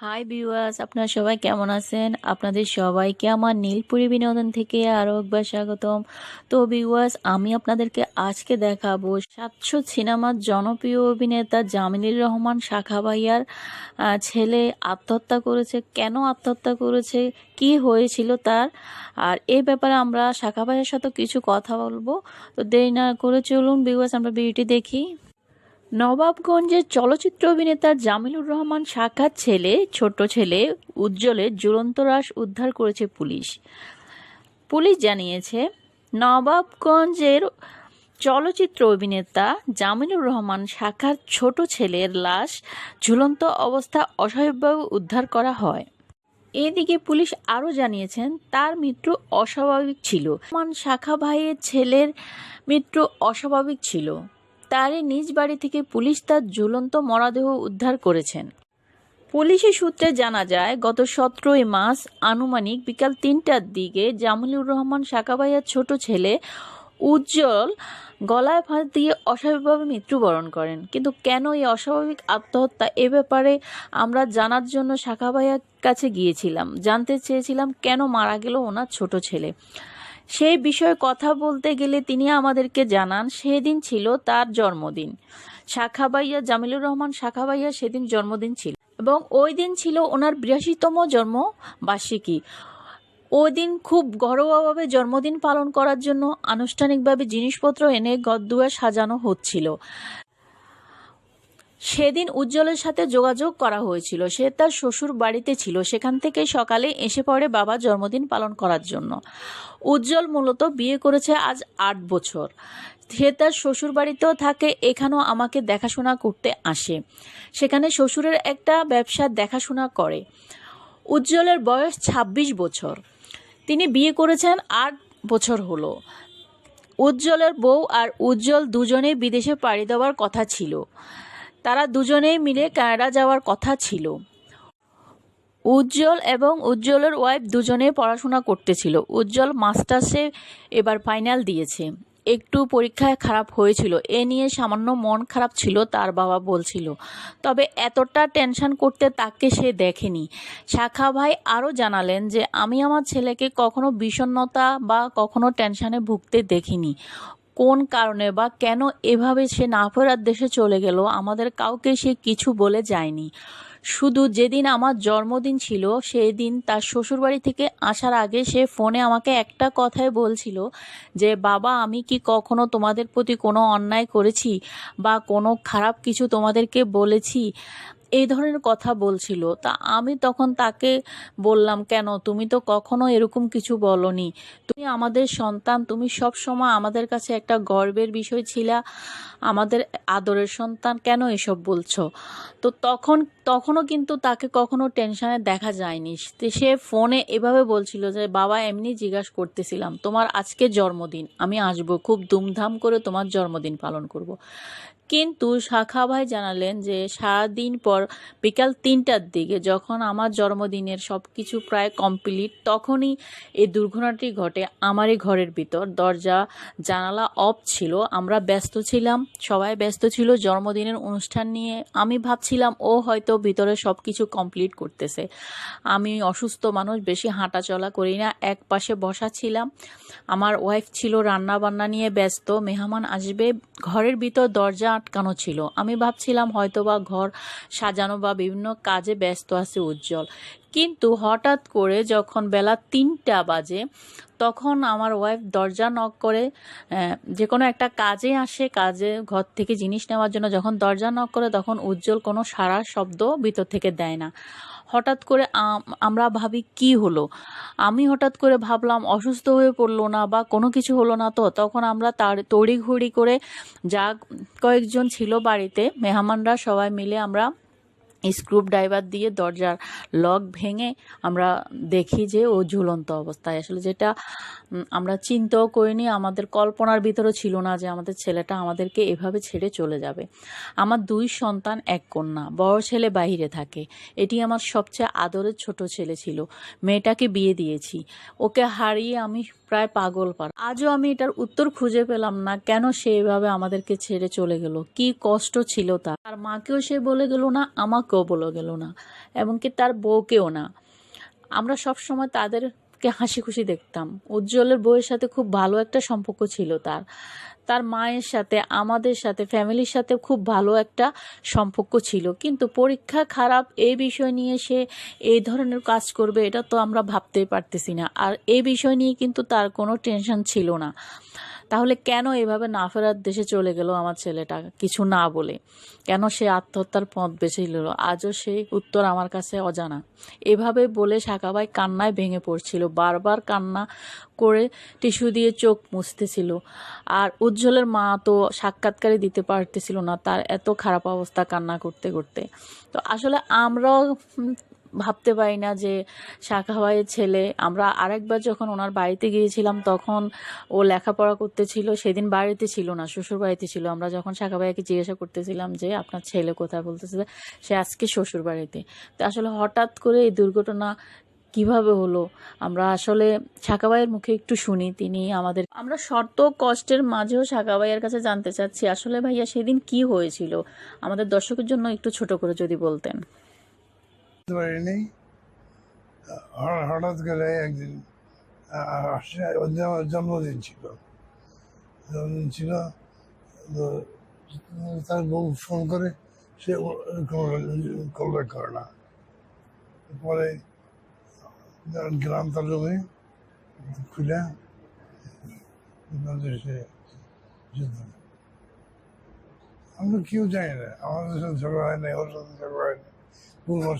Hi viewers আপনারা সবাই কেমন আছেন? আপনাদের সবাইকে আমার নীলপুরি বিনোদন থেকে আরও একবার স্বাগতম। তো ভিউয়ার্স আমি আপনাদেরকে আজকে দেখাবো সাতশো সিনেমার জনপ্রিয় অভিনেতা জামিনুর রহমান, শাখা ভাইয়ার ছেলে আত্মহত্যা করেছে। কেন আত্মহত্যা করেছে? কি হয়েছিল তার? আর এই ব্যাপারে আমরা শাখা ভাইয়ের সাথে কিছু কথা বলব। তো দেরি না করে চলুন ভিউয়ার্স আমরা ভিডিওটি দেখি। নবাবগঞ্জের চলচ্চিত্র অভিনেতা জামিলুর রহমান শাখার ছেলে, ছোট ছেলে উজ্জ্বলের ঝুলন্ত লাশ উদ্ধার করেছে পুলিশ। পুলিশ জানিয়েছে, নবাবগঞ্জের চলচ্চিত্র অভিনেতা জামিলুর রহমান শাখার ছোট ছেলের লাশ ঝুলন্ত অবস্থা অস্বাভাবিকভাবে উদ্ধার করা হয়। এদিকে পুলিশ আরও জানিয়েছেন, তার মৃত্যু অস্বাভাবিক ছিল। রহমান শাখা ভাইয়ের ছেলের মৃত্যু অস্বাভাবিক ছিল। তারই নিজ বাড়ি থেকে পুলিশ তার ঝুলন্ত মরাদেহ উদ্ধার করেছেন। পুলিশের সূত্রে জানা যায়, গত সতেরোই মাস আনুমানিক বিকাল তিনটার দিকে জামিলুর রহমান শাকাবাইয়ার ছোট ছেলে উজ্জ্বল গলায় ফাঁস দিয়ে অস্বাভাবিকভাবে মৃত্যুবরণ করেন। কিন্তু কেন এই অস্বাভাবিক আত্মহত্যা এ ব্যাপারে আমরা জানার জন্য শাখা ভাইয়ার কাছে গিয়েছিলাম। জানতে চেয়েছিলাম কেন মারা গেল ওনার ছোট ছেলে। সেই বিষয়ে কথা বলতে গেলে তিনি আমাদেরকে জানান, সেদিন ছিল তার জন্মদিন। শাখা ভাইয়া জামিলুর রহমান শাখা ভাইয়া সেদিন জন্মদিন ছিল। এবং ওই দিন ছিল ওনার বিরাশিতম জন্মবার্ষিকী। ওই দিন খুব ঘরোয়াভাবে জন্মদিন পালন করার জন্য আনুষ্ঠানিকভাবে জিনিসপত্র এনে গদ্দুয়ার সাজানো হচ্ছিল। সেদিন উজ্জ্বলের সাথে যোগাযোগ করা হয়েছিল। সে তার শ্বশুর বাড়িতে ছিল। সেখান থেকে সকালে এসে পড়ে বাবা জন্মদিন পালন করার জন্য। উজ্জ্বল মূলত বিয়ে করেছে আজ আট বছর। সে তার শ্বশুর বাড়িতেও থাকে, এখানেও আমাকে দেখাশোনা করতে আসে। সেখানে শ্বশুরের একটা ব্যবসা দেখাশোনা করে। উজ্জ্বলের বয়স ২৬ বছর। তিনি বিয়ে করেছেন আট বছর হলো। উজ্জ্বলের বউ আর উজ্জ্বল দুজনেই বিদেশে পাড়ি দেওয়ার কথা ছিল। তারা দুজনেই মিলে কানাডা যাওয়ার কথা ছিল। উজ্জ্বল এবং উজ্জ্বলের ওয়াইফ দুজনেই পড়াশোনা করতেছিল। উজ্জ্বল মাস্টার্সে এবার ফাইনাল দিয়েছে। একটু পরীক্ষায় খারাপ হয়েছিল। এ নিয়ে সামান্য মন খারাপ ছিল, তার বাবা বলছিল। তবে এতটা টেনশন করতে তাকে সে দেখেনি। শাখা ভাই আরও জানালেন যে, আমি আমার ছেলেকে কখনো বিষণ্ণতা বা কখনো টেনশনে ভুগতে দেখিনি। কোন কারণে বা কেন এভাবে সে না ফেরার দেশে চলে গেল, আমাদের কাউকে সে কিছু বলে যায়নি। শুধু যেদিন আমার জন্মদিন ছিল সেই দিন তার শ্বশুরবাড়ি থেকে আসার আগে সে ফোনে আমাকে একটা কথাই বলছিল যে, বাবা, আমি কি কখনো তোমাদের প্রতি কোনো অন্যায় করেছি বা কোনো খারাপ কিছু তোমাদেরকে বলেছি? এই ধরনের কথা বলছিল, তা আমি তখন তাকে বললাম, কেন? তুমি তো কখনো এরকম কিছু বলনি। তুমি আমাদের সন্তান, তুমি সব সময় আমাদের কাছে একটা গর্বের বিষয় ছিলা, আমাদের আদরের সন্তান, কেন এসব বলছো? তো তখন, তখনও কিন্তু তাকে কখনো টেনশনে দেখা যায়নি। সে ফোনে এভাবে বলছিল যে, বাবা, এমনি জিজ্ঞাসা করতেছিলাম, তোমার আজকে জন্মদিন, আমি আসব, খুব ধুমধাম করে তোমার জন্মদিন পালন করব। কিন্তু শাখা ভাই জানালেন যে সারাদিন পর বিকাল তিনটার দিকে যখন আমার জন্মদিনের সব কিছু প্রায় কমপ্লিট, তখনই এই দুর্ঘটনাটি ঘটে আমারই ঘরের ভিতর। দরজা, জানালা অফ ছিল, আমরা ব্যস্ত ছিলাম, সবাই ব্যস্ত ছিল, জন্মদিনের অনুষ্ঠান নিয়ে। আমি ভাবছিলাম, ও হয়তো ভিতরে সব কিছু কমপ্লিট করতেছে। আমি অসুস্থ মানুষ, বেশি হাঁটা চলা করি না এক পাশে বসা ছিলাম। আমার ওয়াইফ ছিল রান্না বান্না নিয়ে ব্যস্ত, মেহমান আসবে। ঘরের ভিতর দরজা আটকানো ছিল। আমি ভাবছিলাম হয়তোবা ঘর সাজানো বা বিভিন্ন কাজে ব্যস্ত আছে উজ্জ্বল। কিন্তু হঠাৎ করে যখন বেলা তিনটা বাজে, তখন আমার ওয়াইফ দরজা নক করে যে কোনো একটা কাজে আসে, কাজে ঘর থেকে জিনিস নেওয়ার জন্য যখন দরজা নক করে, তখন উজ্জ্বল কোনো সারা শব্দ ভিতর থেকে দেয় না। হঠাৎ করে আমরা ভাবি, কি হলো? আমি হঠাৎ করে ভাবলাম, অসুস্থ হয়ে পড়ল না বা কোনো কিছু হলো না তো? তখন আমরা তার, তড়িঘড়ি করে যা কয়েকজন ছিল বাড়িতে, মেহমানরা সবাই মিলে আমরা স্ক্রুপ ড্রাইভার দিয়ে দরজার লক ভেঙে আমরা দেখি যে ও ঝুলন্ত অবস্থায়। আসলে যেটা আমরা চিন্তাও করিনি, আমাদের কল্পনার ভিতরে ছিল না যে আমাদের ছেলেটা আমাদেরকে এভাবে ছেড়ে চলে যাবে। আমার দুই সন্তান, এক কন্যা, বড় ছেলে বাইরে থাকে। এটি আমার সবচেয়ে আদরের ছোট ছেলে ছিল। মেয়েটাকে বিয়ে দিয়েছি। ওকে হারিয়ে আমি প্রায় পাগল পার। আজও আমি এটার উত্তর খুঁজে পেলাম না কেন সে এভাবে আমাদেরকে ছেড়ে চলে গেল। কি কষ্ট ছিল তার। তার মাকেও সে বলে গেল না, আমাকেও বলে গেল না, এমনকি তার বউকেও না। আমরা সব সময় তাদেরকে হাসি খুশি দেখতাম। উজ্জ্বলের বউয়ের সাথে খুব ভালো একটা সম্পর্ক ছিল তার। তার মায়ের সাথে, আমাদের সাথে ফ্যামিলির সাথে খুব ভালো একটা সম্পর্ক ছিল। কিন্তু পরীক্ষা খারাপ এই বিষয় নিয়ে সে এই ধরনের কাজ করবে, এটা তো আমরা ভাবতেই পারতেছি না। আর এই বিষয় নিয়ে কিন্তু তার কোনো টেনশন ছিল না। তাহলে কেন এভাবে না ফেরার দেশে চলে গেল আমার ছেলেটা? কিছু না বলে। কেন সে আত্মহত্যার পথ বেছে নিল? আজও সেই উত্তর আমার কাছে অজানা। এভাবে বলে সাকাবাই কান্নায় ভেঙে পড়ছিল। বারবার কান্না করে টিস্যু দিয়ে চোখ মুছতেছিল। আর উজ্জ্বলের মা তো সাক্ষাৎকারে দিতে পারতেছিল না। তার এত খারাপ অবস্থা কান্না করতে করতে। তো আসলে আমরাও ভাবতে পারি না যে শাখা ভাইয়ের ছেলে। আমরা আরেকবার যখন ওনার বাড়িতে গিয়েছিলাম, তখন ও লেখাপড়া করতেছিল। সেদিন বাড়িতে ছিল না, শ্বশুর বাড়িতে ছিল। আমরা যখন শাখা ভাইয়াকে জিজ্ঞাসা করতেছিলাম যে, আপনার ছেলে কোথায়? বলতেছে সে আজকে শ্বশুর বাড়িতে। তো আসলে হঠাৎ করে এই দুর্ঘটনা কীভাবে হলো? আমরা আসলে শাকাবাইয়ের মুখে একটু শুনি। তিনি আমাদের আমরা শর্ত কষ্টের মাঝেও শাকাবাইয়ের কাছে জানতে চাচ্ছি, আসলে ভাইয়া সেদিন কি হয়েছিল? আমাদের দর্শকের জন্য একটু ছোট করে যদি বলতেন। বুঝতে পারিনি। হঠাৎ করে একদিন জন্মদিন ছিল। জন্মদিন ছিল তার বউ ফোন করে, সে কল ব্যাক করে না। পরে গ্রাম তার জমি খুলে আমরা কেউ জানি না, আমাদের সাথে ঝগড়া হয় না ওর সাথে ঝগড়া হয় না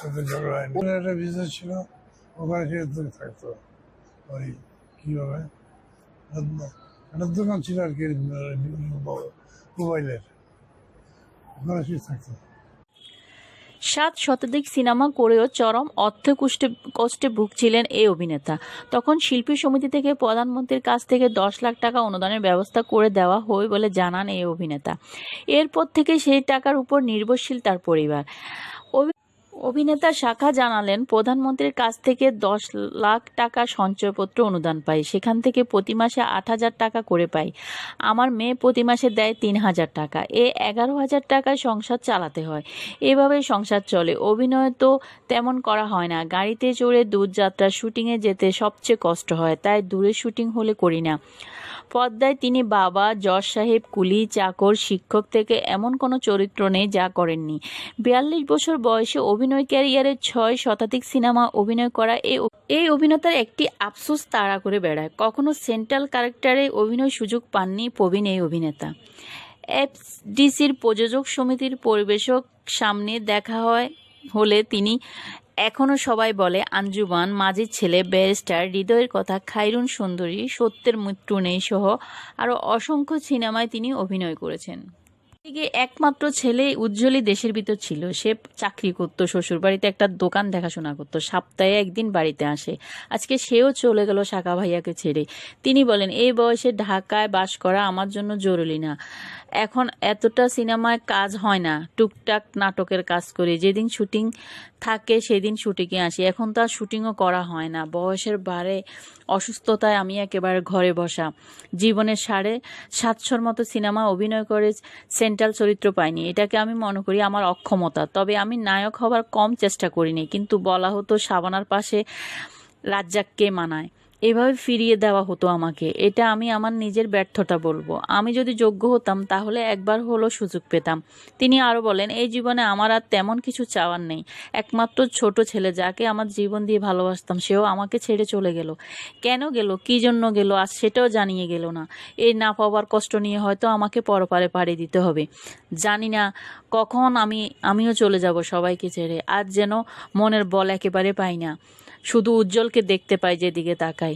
সাথে ঝগড়া হয় না একটা বিজনেস ছিল, ওখানে সে দূরে থাকতো। ওই একটা দোকান ছিল আর কি, মোবাইলের। ওখানে সে থাকতো। সাত শতাধিক সিনেমা করেও চরম অর্থ কুষ্টে কষ্টে ভুগছিলেন এই অভিনেতা। তখন শিল্পী সমিতি থেকে প্রধানমন্ত্রীর কাছ থেকে দশ লাখ টাকা অনুদানের ব্যবস্থা করে দেওয়া হয় বলে জানান এই অভিনেতা। এরপর থেকে সেই টাকার উপর নির্ভরশীল তার পরিবার। অভিনেতা শাখা জানালেন, প্রধানমন্ত্রীর কাছ থেকে দশ লাখ টাকা সঞ্চয়পত্র অনুদান পাই। সেখান থেকে প্রতি মাসে আট হাজার টাকা করে পাই। আমার মেয়ে প্রতি মাসে দেয় তিন হাজার টাকা। এ এগারো হাজার টাকায় সংসার চালাতে হয়। এভাবে সংসার চলে। অভিনয় তো তেমন করা হয় না। গাড়িতে চড়ে দূরযাত্রা, শুটিংয়ে যেতে সবচেয়ে কষ্ট হয়। তাই দূরে শুটিং হলে করি না। পদ্মায় তিনি বাবা জজ সাহেব, কুলি, চাকর, শিক্ষক থেকে এমন কোনো চরিত্র নেই যা করেননি। বিয়াল্লিশ বছর বয়সে অভিনয় ক্যারিয়ারে ছয় শতাধিক সিনেমা অভিনয় করা এই এই অভিনেতার একটি আফসোস তাড়া করে বেড়ায়। কখনো সেন্ট্রাল ক্যারেক্টারে অভিনয় সুযোগ পাননি প্রবীণ এই অভিনেতা। এফডিসির প্রযোজক সমিতির পরিবেশক সামনে দেখা হয় হলে তিনি এখনও সবাই বলে, আঞ্জুমান মাঝির ছেলে, ব্যারিস্টার, হৃদয়ের কথা, খাইরুন সুন্দরী, সত্যের মৃত্যু নেই সহ আরও অসংখ্য সিনেমায় তিনি অভিনয় করেছেন। এদিকে একমাত্র ছেলে উজ্জ্বলী দেশের ভিতর ছিল। সে চাকরি করতো শ্বশুর বাড়িতে একটা দোকান দেখাশোনা করতো, সপ্তাহে একদিন বাড়িতে আসে। আজকে সেও চলে গেল শাখা ভাইয়াকে ছেড়ে। তিনি বলেন, এই বয়সে ঢাকায় বাস করা আমার জন্য জরুরি না। এখন এতটা সিনেমায় কাজ হয় না। টুকটাক নাটকের কাজ করি। যেদিন শুটিং থাকে, সেদিন শুটিংয়ে আসি। এখন তো আর শুটিংও করা হয় না। বয়সের বারে অসুস্থতায় আমি একেবারে ঘরে বসা। জীবনের সাড়ে সাতশোর মতো সিনেমা অভিনয় করে সেন্ট্রাল চরিত্র পাইনি। এটাকে আমি মনে করি আমার অক্ষমতা। তবে আমি নায়ক হবার কম চেষ্টা করিনি। কিন্তু বলা হতো সাবানার পাশে রাজ্জাককে মানায়। এভাবে ফিরিয়ে দেওয়া হতো আমাকে। এটা আমি আমার নিজের ব্যর্থতা বলব। আমি যদি যোগ্য হতাম, তাহলে একবার হলো সুযোগ পেতাম। তিনি আরও বলেন, এই জীবনে আমার আর তেমন কিছু চাওয়ার নেই। একমাত্র ছোট ছেলে যাকে আমার জীবন দিয়ে ভালোবাসতাম, সেও আমাকে ছেড়ে চলে গেল। কেন গেল? কী জন্য গেল? আর সেটাও জানিয়ে গেল না। এই না পাওয়ার কষ্ট নিয়ে হয়তো আমাকে পরপারে পাড়ি দিতে হবে। জানি না কখন আমি, আমিও চলে যাব সবাইকে ছেড়ে। আজ যেন মনের বল একেবারে পাই না। শুধু উজ্জ্বলকে দেখতে পাই যেদিকে তাকাই।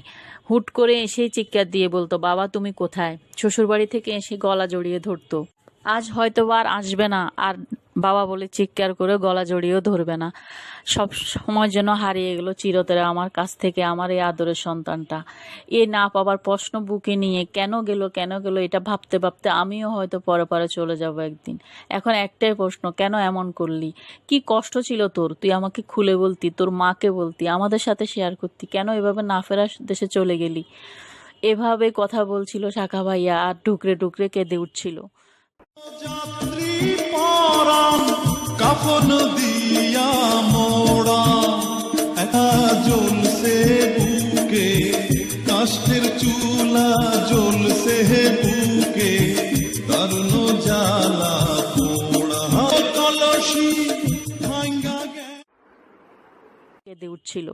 হুট করে এসেই চিৎকার দিয়ে বলতো, বাবা, তুমি কোথায়? শ্বশুরবাড়ি থেকে এসে গলা জড়িয়ে ধরতো। আজ হয়তো আর আসবে না, আর বাবা বলে চিৎকার করে গলা জড়িয়েও ধরবে না। সব সময় যেন হারিয়ে গেল চিরতরে আমার কাছ থেকে, আমার এই আদরের সন্তানটা। এ না পাবার প্রশ্ন বুকে নিয়ে, কেন গেল কেন গেল এটা ভাবতে ভাবতে আমিও হয়তো পরে পরে চলে যাব একদিন। এখন একটাই প্রশ্ন, কেন এমন করলি? কি কষ্ট ছিল তোর? তুই আমাকে খুলে বলতি, তোর মাকে বলতি, আমাদের সাথে শেয়ার করতি, কেন এভাবে না ফেরার দেশে চলে গেলি? এভাবে কথা বলছিল শাখা ভাইয়া আর টুকরে টুকরে কেঁদে উঠছিল। পরাণ কাফন দিয়া মোড়া একা জ্বলছে বুকে, কাষ্ঠের চুলা জ্বলছে বুকে, দারুণ জ্বালা উঠছিল।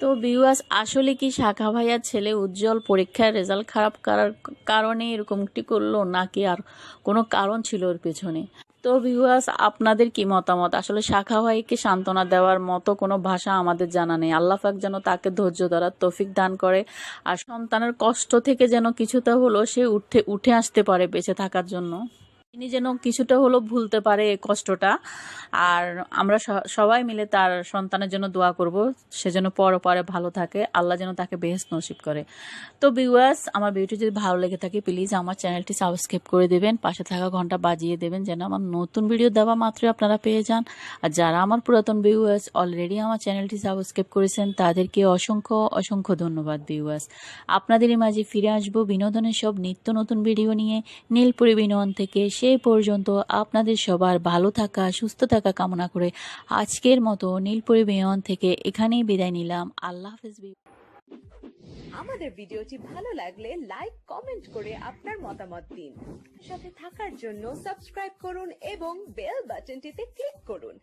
তো বিওয়াস আসলে কি শাখা ভাইয়ার ছেলে উজ্জ্বল পরীক্ষার রেজাল্ট খারাপ করার কারণে এরকমটি করল? নাকি আর কোনো কারণ ছিল ওর পেছনে? তো ভিউয়ার্স আপনাদের কি মতামত? আসলে শাখা ভাইকে সান্ত্বনা দেওয়ার মতো কোনো ভাষা আমাদের জানা নেই। আল্লাহ পাক যেন তাকে ধৈর্য ধরার তৌফিক দান করে। আর সন্তানের কষ্ট থেকে যেন কিছুটা হলো সে উঠে উঠে আসতে পারে বেঁচে থাকার জন্য। তিনি যেন কিছুটা হলো ভুলতে পারে এই কষ্টটা। আর আমরা সবাই মিলে তার সন্তানের জন্য দোয়া করব। সে যেন পরপরে ভালো থাকে। আল্লাহ যেন তাকে বেহেস নসিব করে। তো বিওয়াস আমার ভিডিওটি যদি ভালো লেগে থাকে প্লিজ আমার চ্যানেলটি সাবস্ক্রাইব করে দেবেন। পাশে থাকা ঘণ্টা বাজিয়ে দেবেন যেন আমার নতুন ভিডিও দেওয়া মাত্রই আপনারা পেয়ে যান। আর যারা আমার পুরাতন ভিউয়ার্স অলরেডি আমার চ্যানেলটি সাবস্ক্রাইব করেছেন, তাদেরকে অসংখ্য অসংখ্য ধন্যবাদ ভিউয়ার্স আপনাদেরই মাঝে ফিরে আসব বিনোদনের সব নিত্য নতুন ভিডিও নিয়ে। নীলপুরি বিনোদন থেকে সেই পর্যন্ত আপনাদের সবার ভালো থাকা, সুস্থ থাকা কামনা করে আজকের মতো নীলপুরি বিনোদন থেকে এখানেই বিদায় নিলাম। আল্লাহ হাফেজ আমাদের ভিডিওটি ভালো লাগলে লাইক, কমেন্ট করে আপনার মতামত দিন। সাথে থাকার জন্য সাবস্ক্রাইব করুন এবং বেল বাটনটিতে ক্লিক করুন।